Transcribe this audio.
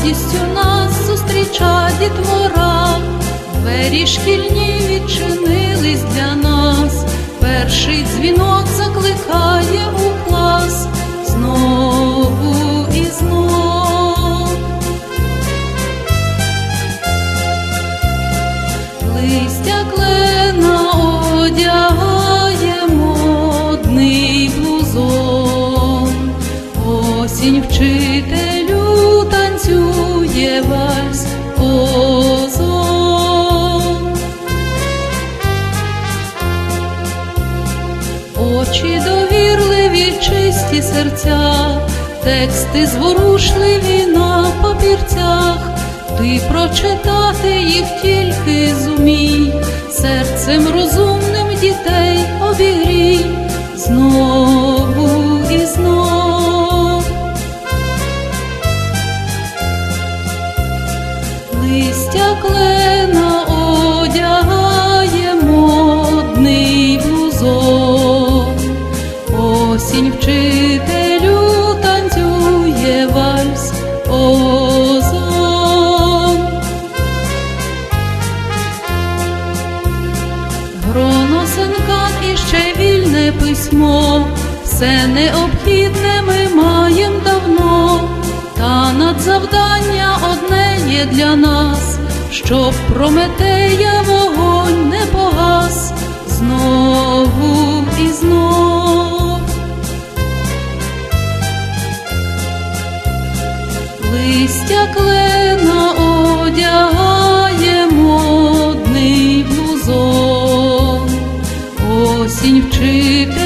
радістю нас зустріча дітвора, двері шкільні відчинились для нас, перший дзвінок закликає у клас. Знову і знов. Листя клена одягає модний блузон, осінь вчителю вальс озон. Очі довірливі, чисті серця, тексти зворушливі на папірцях, ти прочитати їх тільки зумій, серцем розумним Листя клена одягає модний блузон, осінь вчителю танцює вальс озон. Гроносенкат і ще вільне письмо, все необхідне надзавдання одне є для нас, щоб Прометея вогонь не погас знову і знов. Листя клена одягає модний блузон, осінь вчитель